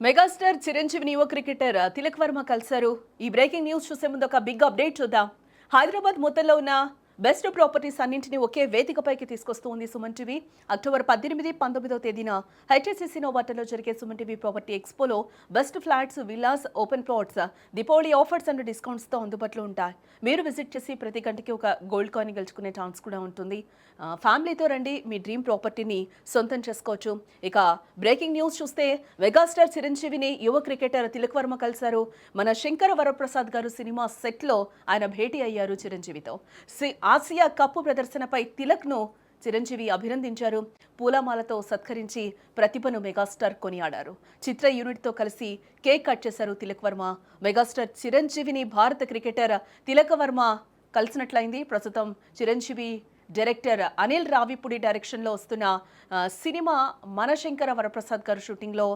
Megastar చిరంజీవిని యువ cricketer Tilak Varma కలిశారు. ఈ బ్రేకింగ్ న్యూస్ చూసే ముందు ఒక బిగ్ అప్డేట్ చూద్దాం. హైదరాబాద్ మొత్తంలో ఉన్న బెస్ట్ ప్రాపర్టీస్ అన్నింటినీ ఒకే వేదికపైకి తీసుకొస్తూ ఉంది సుమన్ టీవీ. అక్టోబర్ పద్దెనిమిది పంతొమ్మిదవ తేదీన హెచ్ఎస్సిసి నోవాటర్లో జరిగే Suman TV property ఎక్స్పోలో best flats villas open plots Deepavali offers and డిస్కౌంట్స్తో అందుబాటులో ఉంటాయి. మీరు విజిట్ చేసి ప్రతి గంటకి ఒక గోల్డ్ కాయిన్ గెలుచుకునే ఛాన్స్ కూడా ఉంటుంది. ఫ్యామిలీతో రండి మీ డ్రీమ్ ప్రాపర్టీని సొంతం చేసుకోవచ్చు. ఇక బ్రేకింగ్ న్యూస్ చూస్తే మెగాస్టార్ చిరంజీవిని యువ క్రికెటర్ తిలక్ వర్మ కలిశారు. మన శంకర వరప్రసాద్ గారు సినిమా సెట్లో ఆయన భేటీ అయ్యారు చిరంజీవితో. సి- ఆసియా కప్పు ప్రదర్శనపై తిలక్ను చిరంజీవి అభినందించారు. పూలమాలతో సత్కరించి ప్రతిభను మెగాస్టార్ కొనియాడారు. చిత్ర యూనిట్తో కలిసి కేక్ కట్ చేశారు తిలక్ వర్మ. మెగాస్టార్ చిరంజీవిని భారత క్రికెటర్ తిలక వర్మ కలిసినట్లయింది. ప్రస్తుతం చిరంజీవి డైరెక్టర్ అనిల్ రావిపూడి డైరెక్షన్లో వస్తున్న సినిమా మనశంకర వరప్రసాద్ గారు షూటింగ్లో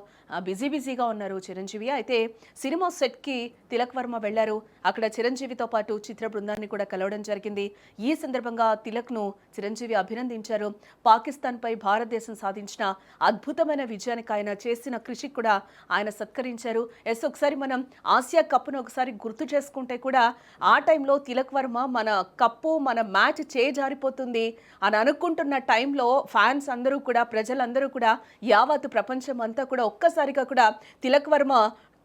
బిజీ బిజీగా ఉన్నారు చిరంజీవి. అయితే సినిమా సెట్కి తిలక్ వర్మ వెళ్ళారు అక్కడ చిరంజీవితో పాటు చిత్ర బృందాన్ని కూడా కలవడం జరిగింది. ఈ సందర్భంగా తిలక్ను చిరంజీవి అభినందించారు. పాకిస్తాన్పై భారతదేశం సాధించిన అద్భుతమైన విజయానికి ఆయన చేసిన కృషికి కూడా ఆయన సత్కరించారు. ఎస్ ఒకసారి మనం ఆసియా కప్ను ఒకసారి గుర్తు చేసుకుంటే కూడా ఆ టైంలో తిలక్ వర్మ మన కప్పు మన మ్యాచ్ చేజారిపోతుంది అని అనుకుంటున్న టైంలో ఫ్యాన్స్ అందరూ కూడా ప్రజలందరూ కూడా యావత్ ప్రపంచం అంతా కూడా ఒక్కసారిగా కూడా తిలక్ వర్మ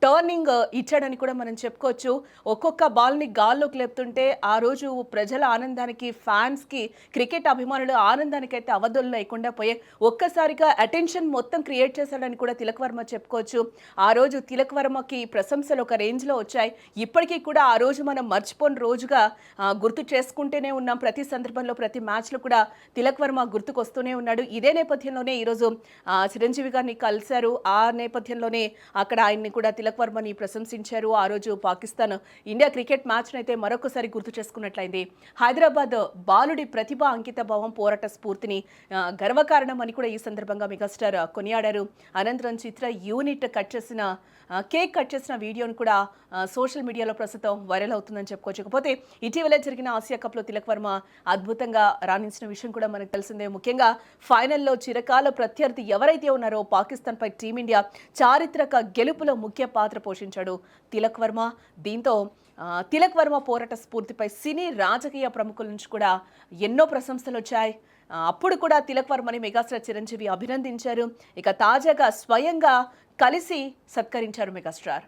టర్నింగ్ uh, ఇచ్చాడని కూడా మనం చెప్పుకోవచ్చు. ఒక్కొక్క బాల్ని గాల్లోకి లేపుతుంటే ఆ రోజు ప్రజల ఆనందానికి ఫ్యాన్స్కి క్రికెట్ అభిమానులు ఆనందానికి అయితే అవధులు లేకుండా పోయే ఒక్కసారిగా అటెన్షన్ మొత్తం క్రియేట్ చేశాడని కూడా తిలక్ వర్మ చెప్పుకోవచ్చు. ఆ రోజు తిలక్ వర్మకి ప్రశంసలు ఒక రేంజ్లో వచ్చాయి. ఇప్పటికీ కూడా ఆ రోజు మనం మర్చిపోని రోజుగా గుర్తు చేసుకుంటూనే ఉన్నాం. ప్రతి సందర్భంలో ప్రతి మ్యాచ్లో కూడా తిలక్ వర్మ గుర్తుకొస్తూనే ఉన్నాడు. ఇదే నేపథ్యంలోనే ఈరోజు చిరంజీవి గారిని కలిశారు. ఆ నేపథ్యంలోనే అక్కడ ఆయన్ని కూడా తిలక్ వర్మని ప్రశంసించారు. ఆ రోజు పాకిస్తాన్ ఇండియా క్రికెట్ మ్యాచ్ను అయితే మరొకసారి గుర్తు చేసుకున్నట్లయింది. హైదరాబాద్ బాలుడి ప్రతిభ అంకిత భావం పోరాట స్ఫూర్తిని గర్వకారణమని గర్వకారణం అని కూడా ఈ సందర్భంగా మెగాస్టార్ కొనియాడారు. అనంతరం చిత్ర యూనిట్ కట్ చేసిన కేక్ కట్ చేసిన వీడియోను కూడా సోషల్ మీడియాలో ప్రస్తుతం వైరల్ అవుతుందని చెప్పుకోవచ్చు ఇకపోతే ఇటీవలే జరిగిన ఆసియా కప్లో తిలక్ వర్మ అద్భుతంగా రాణించిన విషయం కూడా మనకు తెలిసిందే. ముఖ్యంగా ఫైనల్లో చిరకాల ప్రత్యర్థి ఎవరైతే ఉన్నారో పాకిస్తాన్పై టీమిండియా చారిత్రక గెలుపులో ముఖ్య పాత్ర పాత్ర పోషించాడు తిలక్ వర్మ. దీంతో తిలక్ వర్మ పోరాట స్ఫూర్తిపై సినీ రాజకీయ ప్రముఖుల నుంచి కూడా ఎన్నో ప్రశంసలు వచ్చాయి. అప్పుడు కూడా తిలక్ వర్మని మెగాస్టార్ చిరంజీవి అభినందించారు. ఇక తాజాగా స్వయంగా కలిసి సత్కరించారు మెగాస్టార్.